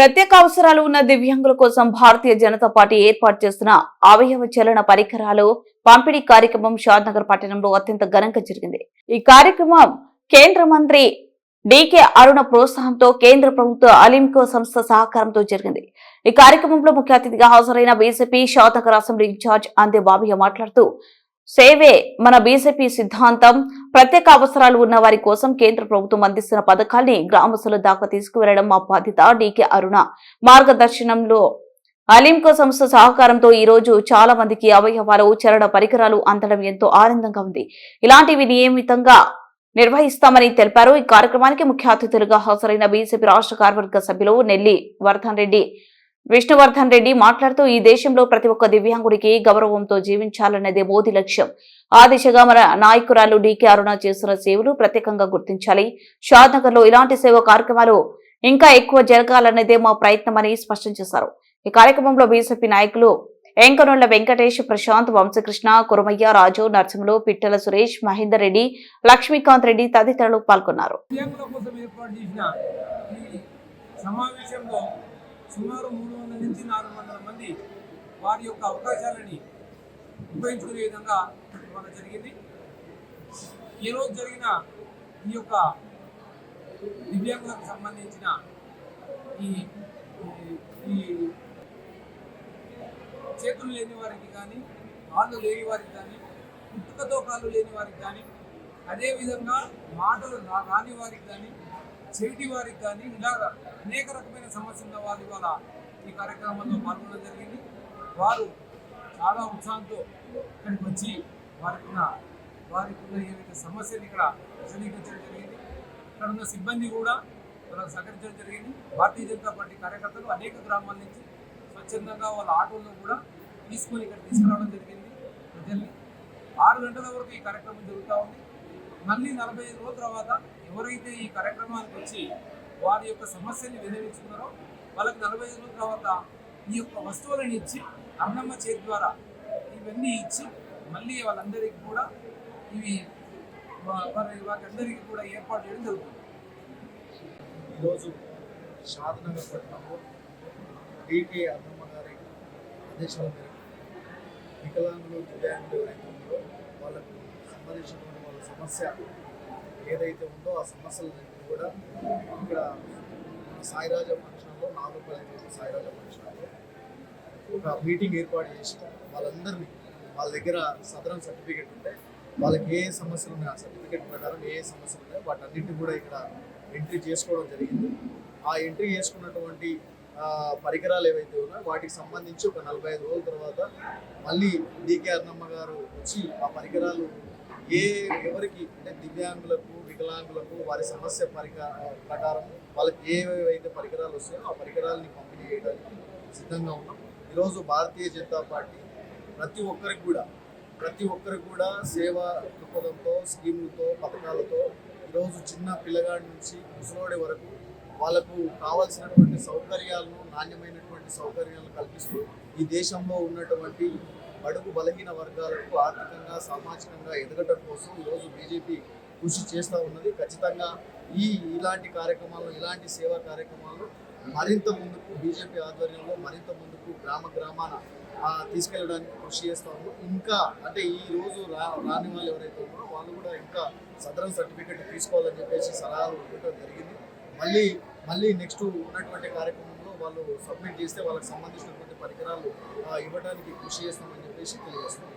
ప్రత్యేక అవసరాలు ఉన్న దివ్యాంగుల కోసం భారతీయ జనతా పార్టీ ఏర్పాటు చేస్తున్న అవయవ చలన పరికరాలు పంపిణీ కార్యక్రమం షాద్నగర్ పట్టణంలో అత్యంత ఘనంగా జరిగింది. ఈ కార్యక్రమం కేంద్ర మంత్రి డికే అరుణ ప్రోత్సాహంతో కేంద్ర ప్రభుత్వ అలింకో సంస్థ సహకారంతో జరిగింది. ఈ కార్యక్రమంలో ముఖ్య అతిథిగా హాజరైన బీజేపీ షాద్నగర్ అసెంబ్లీ ఇన్ఛార్జ్ అందే బాబయ్య మాట్లాడుతూ సేవే మన బీజేపీ సిద్ధాంతం ప్రత్యేక అవసరాలు ఉన్న వారి కోసం కేంద్ర ప్రభుత్వం అందిస్తున్న పథకాల్ని గ్రామస్తుల దాకా తీసుకువెళ్ళడం మా బాధ్యత. డీకే అరుణ మార్గదర్శనంలో అలింకో సంస్థ సహకారంతో ఈ రోజు చాలా మందికి అవయవాలు చరణ పరికరాలు అందడం ఎంతో ఆనందంగా ఉంది. ఇలాంటివి నియమితంగా నిర్వహిస్తామని తెలిపారు. ఈ కార్యక్రమానికి ముఖ్య అతిథులుగా హాజరైన బీజేపీ రాష్ట్ర కార్యవర్గ సభ్యులు నెల్లి వర్ధన్ రెడ్డి విష్ణువర్ధన్ రెడ్డి మాట్లాడుతూ ఈ దేశంలో ప్రతి ఒక్క దివ్యాంగుడికి గౌరవంతో జీవించాలన్నదే మోదీ లక్ష్యం. ఆ దిశగా మన నాయకురాలు డీకే అరుణ చేస్తున్న సేవలు ప్రత్యేకంగా గుర్తించాలి. షాద్నగర్లో ఇలాంటి సేవ కార్యక్రమాలు ఇంకా ఎక్కువ జరగాలన్నదే మా ప్రయత్నమని స్పష్టం చేశారు. ఈ కార్యక్రమంలో బీజేపీ నాయకులు ఎంకనొళ్ళ వెంకటేష్ ప్రశాంత్ వంశకృష్ణ కురమయ్య రాజు నరసింహులు పిట్టల సురేష్ మహేందర్ రెడ్డి లక్ష్మీకాంత్ రెడ్డి తదితరులు పాల్గొన్నారు. సుమారు మూడు వందల నుంచి నాలుగు వందల మంది వారి యొక్క అవకాశాలని ఉపయోగించుకునే విధంగా ఇవాళ జరిగింది. ఈరోజు జరిగిన ఈ యొక్క దివ్యాంగులకు సంబంధించిన ఈ ఈ- చేతులు లేని వారికి కానీ కాళ్ళు లేని వారికి కానీ పుట్టుకతో కాళ్ళు లేని వారికి కానీ అదేవిధంగా మాటలు రాని వారికి కానీ చేటి వారికి కానీ ఇలా అనేక రకమైన సమస్యలు ఉన్న వారు ఇవాళ ఈ కార్యక్రమంలో పాల్గొనడం జరిగింది. వారు చాలా ఉత్సాహంతో ఇక్కడికి వచ్చి వారికి ఉన్న వారికి ఉన్న ఏవైతే సమస్యలు ఇక్కడ విశదీకరించడం జరిగింది. ఇక్కడ ఉన్న సిబ్బంది కూడా వాళ్ళకు సహకరించడం జరిగింది. భారతీయ జనతా పార్టీ కార్యకర్తలు అనేక గ్రామాల నుంచి స్వచ్ఛందంగా వాళ్ళ ఆటోల్లో కూడా తీసుకొని ఇక్కడ తీసుకురావడం జరిగింది ప్రజల్ని. ఆరు గంటల వరకు ఈ కార్యక్రమం జరుగుతూ ఉంది. మళ్ళీ నలభై ఐదు రోజుల తర్వాత ఎవరైతే ఈ కార్యక్రమానికి వచ్చి వారి యొక్క సమస్యని విధించుకున్నారో వాళ్ళకి నలభై ఐదు రోజుల తర్వాత ఈ యొక్క వస్తువులను ఇచ్చి అన్నమ్మ చేతి ద్వారా ఇవన్నీ ఇచ్చి మళ్ళీ వాళ్ళందరికీ కూడా ఇవి వాళ్ళందరికీ వారి వారందరికీ కూడా ఏర్పాటు చేయడం జరుగుతుంది. ఈరోజు షాద్నగర్ పట్టణంలో డికే అన్నమ్మ గారి ఆదేశాల మేరకు వికలాంగులు దివ్యాంగులు రైతులు వాళ్ళకు సంబంధించినటువంటి వాళ్ళ సమస్య ఏదైతే ఉందో ఆ సమస్యలన్నింటినీ కూడా ఇక్కడ సాయిరాజ మంచంలో నాగుపల్లి సాయిరాజ ఫంక్షన్లో ఒక మీటింగ్ ఏర్పాటు చేసి వాళ్ళందరినీ వాళ్ళ దగ్గర సదరం సర్టిఫికేట్ ఉంటే వాళ్ళకి ఏ సమస్యలు ఉన్నాయి ఆ సర్టిఫికేట్ ప్రకారం ఏ ఏ సమస్యలు ఉన్నాయో వాటన్నిటిని కూడా ఇక్కడ ఎంట్రీ చేసుకోవడం జరిగింది. ఆ ఎంట్రీ చేసుకున్నటువంటి పరికరాలు ఏవైతే ఉన్నాయో వాటికి సంబంధించి ఒక నలభై ఐదు రోజుల తర్వాత మళ్ళీ డికే అన్నమ్మ గారు వచ్చి ఆ పరికరాలు ఏ ఎవరికి అంటే దివ్యాంగులకు వికలాంగులకు వారి సమస్య పరిక ప్రకారం వాళ్ళకి ఏవేవైతే పరికరాలు వస్తాయో ఆ పరికరాలని పంపిణీ చేయడానికి సిద్ధంగా ఉన్నాం. ఈరోజు భారతీయ జనతా పార్టీ ప్రతి ఒక్కరికి కూడా ప్రతి ఒక్కరికి కూడా సేవా దృక్పథంతో స్కీములతో పథకాలతో ఈరోజు చిన్న పిల్లగాడి నుంచి ముసలోడి వరకు వాళ్ళకు కావాల్సినటువంటి సౌకర్యాలను నాణ్యమైనటువంటి సౌకర్యాలను కల్పిస్తూ ఈ దేశంలో ఉన్నటువంటి బడుగు బలహీన వర్గాలకు ఆర్థికంగా సామాజికంగా ఎదగటం కోసం ఈరోజు బీజేపీ కృషి చేస్తూ ఉన్నది. ఖచ్చితంగా ఈ ఇలాంటి కార్యక్రమాలు ఇలాంటి సేవా కార్యక్రమాలు మరింత ముందుకు బీజేపీ ఆధ్వర్యంలో మరింత ముందుకు గ్రామ గ్రామాన తీసుకెళ్ళడానికి కృషి చేస్తా ఇంకా అంటే ఈ రోజు రా రాని వాళ్ళు ఎవరైతే ఉన్నారో వాళ్ళు కూడా ఇంకా సదరన్ సర్టిఫికేట్ తీసుకోవాలని చెప్పేసి సలహాలు ఇవ్వడం జరిగింది. మళ్ళీ మళ్ళీ నెక్స్ట్ ఉన్నటువంటి కార్యక్రమంలో వాళ్ళు సబ్మిట్ చేస్తే వాళ్ళకి సంబంధించినటువంటి పరికరాలు ఆ, ఇవ్వడానికి కృషి చేస్తామని చెప్పేసి తెలియజేస్తున్నాం.